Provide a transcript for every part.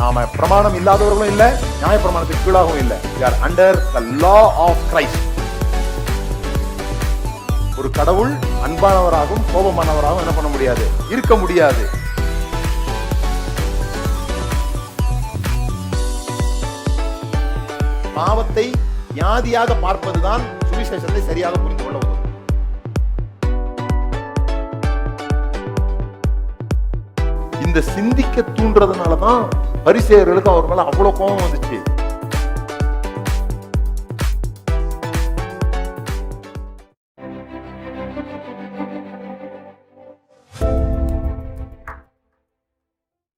நாம பிரமாணம் இல்லாதவர்களும் இல்ல நியாய பிரமாணத்துக்கு கீழாகவும் இல்ல. Or under the law of Christ ஒரு கடவுள் அன்பானவராகவும் கோபமானவராகவும் என்ன பண்ண முடியாது? இருக்க முடியாது. பாவத்தை வியாதியாக பார்ப்பதுதான் சுவிசேஷத்தை சரியாக புரிந்து கொள்ள உதவும். இந்த சிந்திக்க தூண்டுறதுனாலதான் பரிசேயர்களுக்கு அவர் மேல அவ்வளவு கோபம் வந்துச்சு.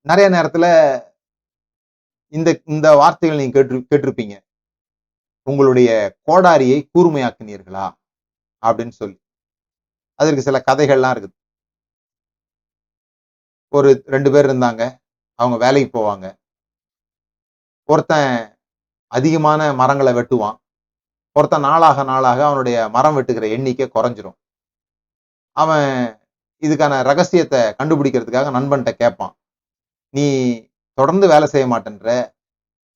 நிறைய நேரத்துல இந்த இந்த வார்த்தைகள் நீங்க கேட்டு கேட்டிருப்பீங்க. உங்களுடைய கோடாரியை கூர்மையாக்குனீர்களா? அப்படின்னு சொல்லி. அதற்கு சில கதைகள்லாம் இருக்குது. ஒரு ரெண்டு பேர் இருந்தாங்க. அவங்க வேலைக்கு போவாங்க. ஒருத்தன் அதிகமான மரங்களை வெட்டுவான். ஒருத்தன் நாளாக நாளாக அவனுடைய மரம் வெட்டுகிற எண்ணிக்கை குறைஞ்சிரும். அவன் இதுக்கான ரகசியத்தை கண்டுபிடிக்கிறதுக்காக நண்பன்கிட்ட கேட்பான். நீ தொடர்ந்து வேலை செய்ய மாட்டேன்ற.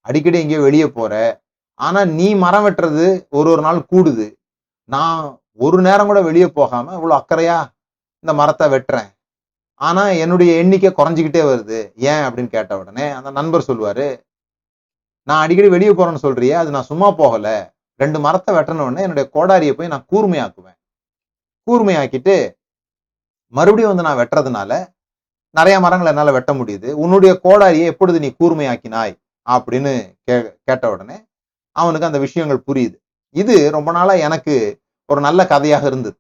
அடிக்கடி எங்கேயோ வெளியே போற. ஆனா நீ மரம் வெட்டுறது ஒரு ஒரு நாள் கூடுது. நான் ஒரு நேரம் கூட வெளியே போகாம இவ்வளோ அக்கறையா இந்த மரத்தை வெட்டுறேன். ஆனா என்னுடைய எண்ணிக்கை குறைஞ்சிக்கிட்டே வருது. ஏன்? அப்படின்னு கேட்ட உடனே அந்த நண்பர் சொல்லுவாரு நான் அடிக்கடி வெளியே போறேன்னு சொல்றியே அது நான் சும்மா போகல. ரெண்டு மரத்தை வெட்டின உடனே என்னுடைய கோடாரியை போய் நான் கூர்மையாக்குவேன். கூர்மையாக்கிட்டு மறுபடியும் வந்து நான் வெட்டுறதுனால நிறைய மரங்களை என்னால வெட்ட முடியுது. உன்னுடைய கோடாரியை எப்பொழுது நீ கூர்மையாக்கினாய்? அப்படின்னு கே கேட்ட உடனே அவனுக்கு அந்த விஷயங்கள் புரியுது. இது ரொம்ப நாளா எனக்கு ஒரு நல்ல கதையாக இருந்தது.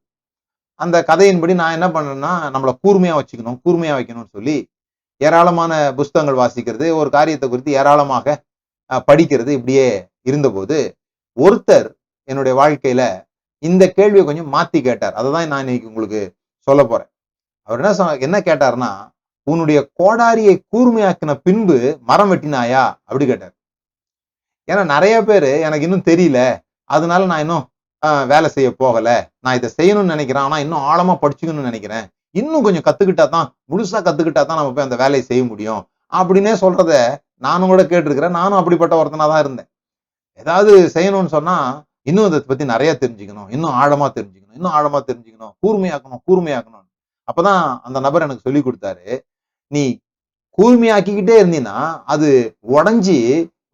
அந்த கதையின்படி நான் என்ன பண்ணேன்னா நம்மளை கூர்மையா வச்சுக்கணும் கூர்மையா வைக்கணும்னு சொல்லி ஏராளமான புஸ்தகங்கள் வாசிக்கிறது ஒரு காரியத்தை குறித்து ஏராளமாக படிக்கிறது இப்படியே இருந்தபோது ஒருத்தர் என்னுடைய வாழ்க்கையில இந்த கேள்வியை கொஞ்சம் மாத்தி கேட்டார். அதை தான் நான் இன்னைக்கு உங்களுக்கு சொல்ல போறேன். அவர் என்ன என்ன கேட்டாருன்னா உன்னுடைய கோடாரியை கூர்மையாக்கின பின்பு மரம் வெட்டினாயா? அப்படி கேட்டார். ஏன்னா நிறைய பேர் எனக்கு இன்னும் தெரியல. அதனால நான் இன்னும் ஆஹ், வேலை செய்ய போகல. நான் இதை செய்யணும்னு நினைக்கிறேன். ஆனா இன்னும் ஆழமா படிச்சுக்கணும்னு நினைக்கிறேன். இன்னும் கொஞ்சம் கத்துக்கிட்டா தான் முழுசா கத்துக்கிட்டா தான் நம்ம போய் அந்த வேலையை செய்ய முடியும். அப்படின்னே சொல்றத நானும் கூட கேட்டிருக்கிறேன். நானும் அப்படிப்பட்ட ஒருத்தனா தான் இருந்தேன். ஏதாவது செய்யணும்னு சொன்னா இன்னும் இதை பத்தி நிறைய தெரிஞ்சுக்கணும். இன்னும் ஆழமா தெரிஞ்சுக்கணும். இன்னும் ஆழமா தெரிஞ்சுக்கணும். கூர்மையாக்கணும் கூர்மையாக்கணும். அப்பதான் அந்த நபர் எனக்கு சொல்லி கொடுத்தாரு. நீ கூர்மையாக்கிக்கிட்டே இருந்தீன்னா அது உடஞ்சி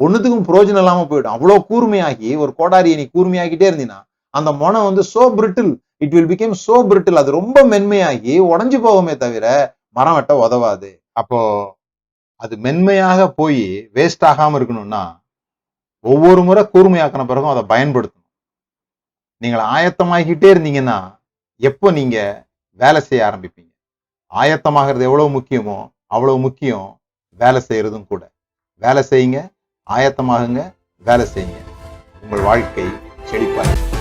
ஒண்ணுத்துக்கும் பிரயோஜனம் இல்லாம போயிடும். அவ்வளவு கூர்மையாகி ஒரு கோடாரியை நீ கூர்மையாக்கிட்டே இருந்தீன்னா அந்த மொனம் வந்து so brittle it will become so brittle அது ரொம்ப மென்மையாகி உடஞ்சு போகுமே தவிர மரம் வெட்ட உதவாது. அப்போ அது மென்மையாக போய் வேஸ்ட் ஆகாமல் இருக்கணும்னா ஒவ்வொரு முறை கூர்மையாக்கின பிறகும் அதை பயன்படுத்தணும். நீங்கள் ஆயத்தமாகிக்கிட்டே இருந்தீங்கன்னா எப்போ நீங்க வேலை செய்ய ஆரம்பிப்பீங்க? ஆயத்தமாகிறது எவ்வளவு முக்கியமோ அவ்வளவு முக்கியம் வேலை செய்யறதும் கூட. வேலை செய்யுங்க ஆயத்தமாகுங்க வேலை செய்யுங்க. உங்கள் வாழ்க்கை செழிப்பாக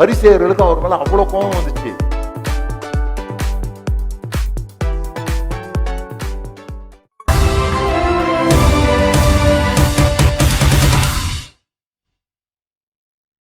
பரிசேயர்களுக்கும் அவர் மேலே அவ்வளோ கோபம் வந்துச்சு.